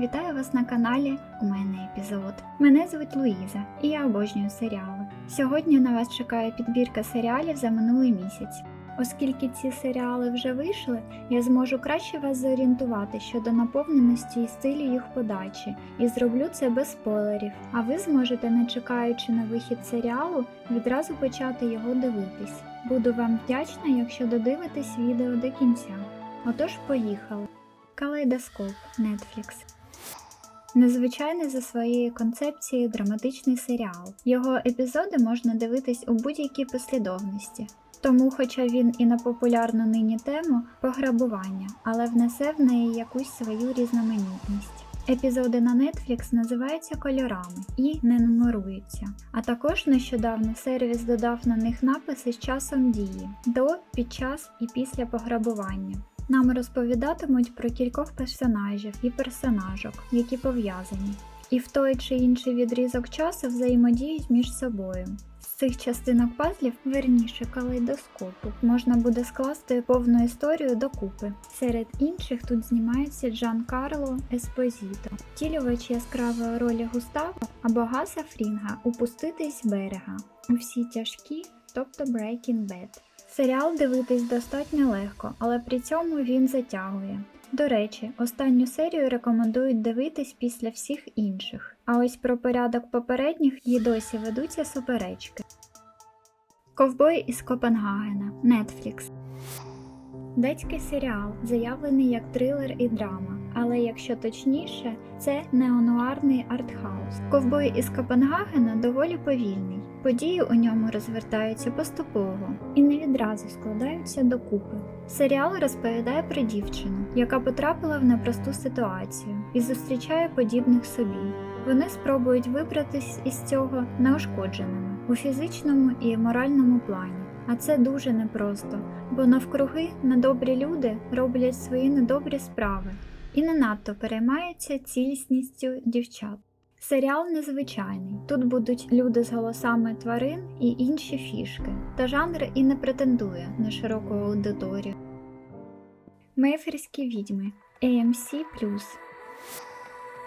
Вітаю вас на каналі У мене епізод. Мене звуть Луїза і я обожнюю серіали. Сьогодні на вас чекає підбірка серіалів за минулий місяць. Оскільки ці серіали вже вийшли, я зможу краще вас зорієнтувати щодо наповненості і стилю їх подачі, і зроблю це без спойлерів. А ви зможете, не чекаючи на вихід серіалу, відразу почати його дивитись. Буду вам вдячна, якщо додивитесь відео до кінця. Отож, поїхали. Калейдоскоп Netflix. Незвичайний за своєю концепцією драматичний серіал. Його епізоди можна дивитись у будь-якій послідовності. Тому, хоча він і на популярну нині тему пограбування, але внесе в неї якусь свою різноманітність. Епізоди на Netflix називаються кольорами і не нумеруються. А також нещодавно сервіс додав на них написи з часом дії до, під час і після пограбування. Нам розповідатимуть про кількох персонажів і персонажок, які пов'язані, і в той чи інший відрізок часу взаємодіють між собою. З цих частинок пазлів, верніше калейдоскопу, можна буде скласти повну історію докупи. Серед інших тут знімається Джан Карло Еспозіто, втілювач яскравої ролі Густава або Гаса Фрінга «Упуститись берега. У всі тяжкі, тобто Breaking Bad. Серіал дивитись достатньо легко, але при цьому він затягує. До речі, останню серію рекомендують дивитись після всіх інших. А ось про порядок попередніх і досі ведуться суперечки. Ковбой із Копенгагена Netflix Датський серіал, заявлений як трилер і драма, але якщо точніше, це неонуарний артхаус. Ковбой із Копенгагена доволі повільний. Події у ньому розвертаються поступово і не відразу складаються докупи. Серіал розповідає про дівчину, яка потрапила в непросту ситуацію і зустрічає подібних собі. Вони спробують вибратись із цього неушкодженими у фізичному і моральному плані. А це дуже непросто, бо навкруги недобрі люди роблять свої недобрі справи і не надто переймаються цілісністю дівчат. Серіал незвичайний. Тут будуть люди з голосами тварин і інші фішки, та жанр і не претендує на широку аудиторію. Мейферські відьми AMC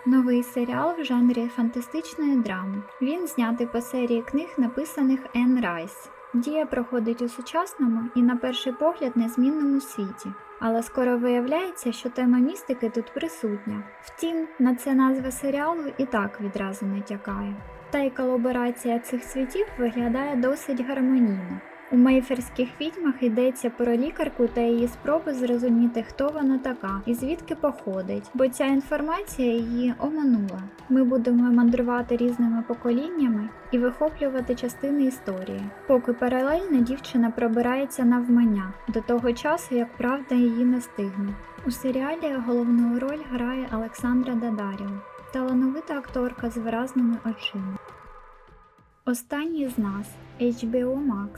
Новий серіал в жанрі фантастичної драми. Він знятий по серії книг, написаних Енн Райс. Дія проходить у сучасному і, на перший погляд, незмінному світі. Але скоро виявляється, що тема містики тут присутня. Втім, на це назва серіалу і так відразу не тякає. Та й колаборація цих світів виглядає досить гармонійно. У мейферських відьмах йдеться про лікарку та її спроби зрозуміти, хто вона така і звідки походить, бо ця інформація її оманула. Ми будемо мандрувати різними поколіннями і вихоплювати частини історії, поки паралельно дівчина пробирається навмання до того часу, як правда її настигне. У серіалі головну роль грає Олександра Дадарєва, талановита акторка з виразними очима. Останній з нас HBO Max.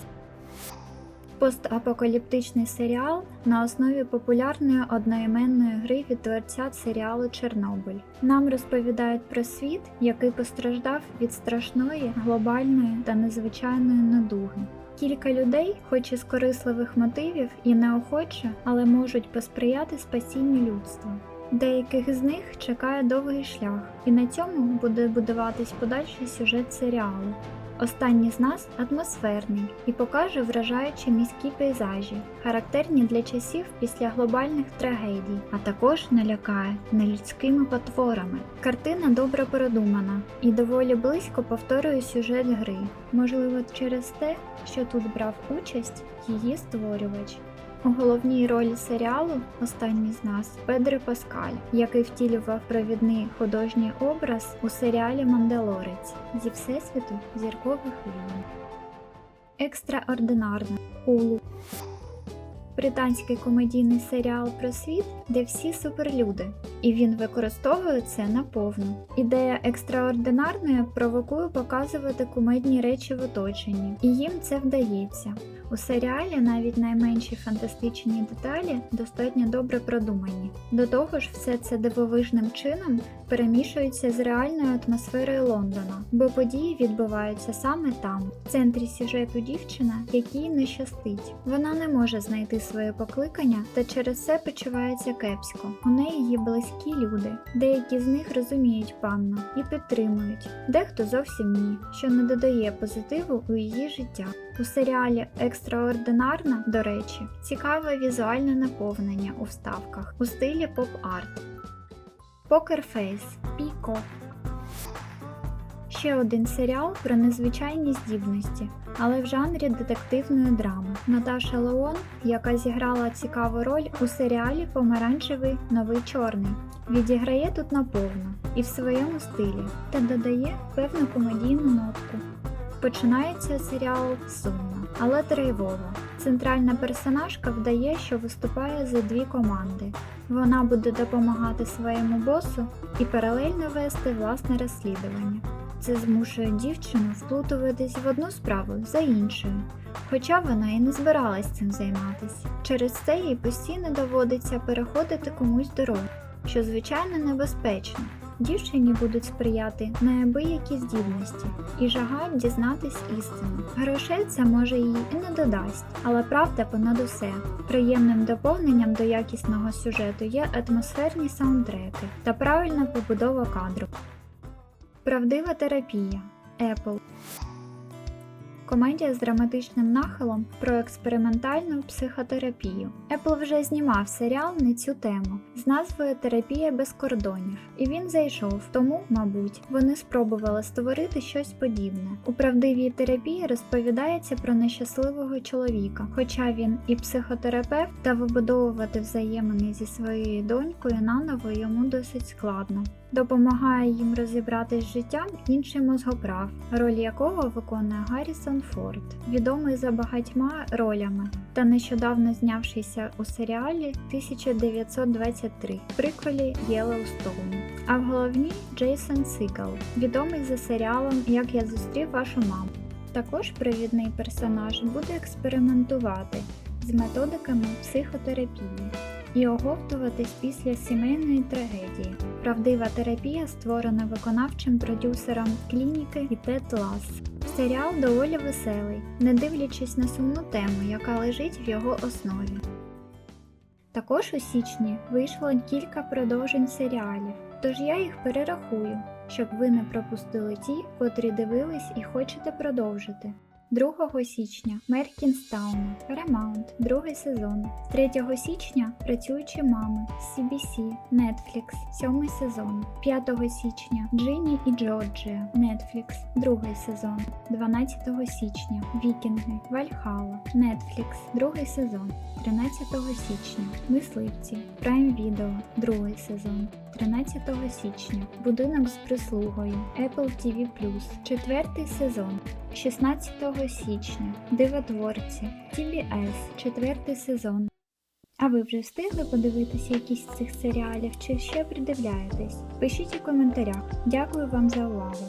Постапокаліптичний серіал на основі популярної одноіменної гри від творця серіалу Чорнобиль. Нам розповідають про світ, який постраждав від страшної, глобальної та незвичайної недуги. Кілька людей, хоч і з корисливих мотивів і неохоче, але можуть посприяти спасінню людства. Деяких з них чекає довгий шлях, і на цьому буде будуватись подальший сюжет серіалу. Останній з нас атмосферний і покаже вражаючі міські пейзажі, характерні для часів після глобальних трагедій, а також налякає нелюдськими потворами. Картина добре продумана і доволі близько повторює сюжет гри, можливо, через те, що тут брав участь її створювач. У головній ролі серіалу Останній з нас Педро Паскаль, який втілював провідний художній образ у серіалі Мандалорець зі Всесвіту зіркових війн. Екстраординарно Хулу британський комедійний серіал про світ, де всі суперлюди, і він використовує це наповну. Ідея екстраординарної провокує показувати кумедні речі в оточенні, і їм це вдається. У серіалі навіть найменші фантастичні деталі достатньо добре продумані. До того ж, все це дивовижним чином перемішується з реальною атмосферою Лондона, бо події відбуваються саме там, в центрі сюжету дівчина, якій не щастить. Вона не може знайти своє покликання та через це почувається кепсько. У неї є близькі люди, деякі з них розуміють панну і підтримують, дехто зовсім ні, що не додає позитиву у її життя. У серіалі Екстраординарна, до речі, цікаве візуальне наповнення у вставках у стилі поп-арт. Покерфейс Піко. Ще один серіал про незвичайні здібності, але в жанрі детективної драми. Наташа Леон, яка зіграла цікаву роль у серіалі Помаранчевий новий чорний, відіграє тут наповну і в своєму стилі та додає певну комедійну нотку. Починається серіал сумно, але тривого. Центральна персонажка вдає, що виступає за дві команди. Вона буде допомагати своєму босу і паралельно вести власне розслідування. Це змушує дівчину вплутуватись в одну справу за іншою, хоча вона і не збиралась цим займатися. Через це їй постійно доводиться переходити комусь дорогу, що звичайно небезпечно. Дівчині будуть сприяти неабиякі здібності і жага дізнатись істину. Грошей це може їй і не додасть, але правда понад усе. Приємним доповненням до якісного сюжету є атмосферні саундтреки та правильна побудова кадру. Правдива терапія Apple Комедія з драматичним нахилом про експериментальну психотерапію. Apple вже знімав серіал на цю тему з назвою Терапія без кордонів, і він зайшов, тому, мабуть, вони спробували створити щось подібне. У правдивій терапії розповідається про нещасливого чоловіка, хоча він і психотерапевт, та вибудовувати взаємини зі своєю донькою наново йому досить складно. Допомагає їм розібратись з життям інший мозгоправ, роль якого виконує Гаррісон Форд, відомий за багатьма ролями та нещодавно знявшийся у серіалі 1923 приквелі Єлоустоун. А в головні Джейсон Сигал, відомий за серіалом Як я зустрів вашу маму. Також провідний персонаж буде експериментувати з методиками психотерапії і оговтуватись після сімейної трагедії. Правдива терапія створена виконавчим продюсером клініки і Тед. Серіал доволі веселий, не дивлячись на сумну тему, яка лежить в його основі. Також у січні вийшло кілька продовжень серіалів, тож я їх перерахую, щоб ви не пропустили ті, котрі дивились і хочете продовжити. 2 січня Мер Кінстауна, Paramount, другий сезон. 3 січня Працюючі мами, CBC, Netflix, сьомий сезон. 5 січня Джинні і Джорджія, Netflix, другий сезон. 12 січня Вікінги, Вальхала, Netflix, другий сезон. 13 січня Мисливці, Prime Video, другий сезон. 13 січня Будинок з прислугою Apple TV+, четвертий сезон. 16 січня Дивотворці TBS, четвертий сезон. А ви вже встигли подивитися якісь з цих серіалів чи ще придивляєтесь? Пишіть у коментарях. Дякую вам за увагу!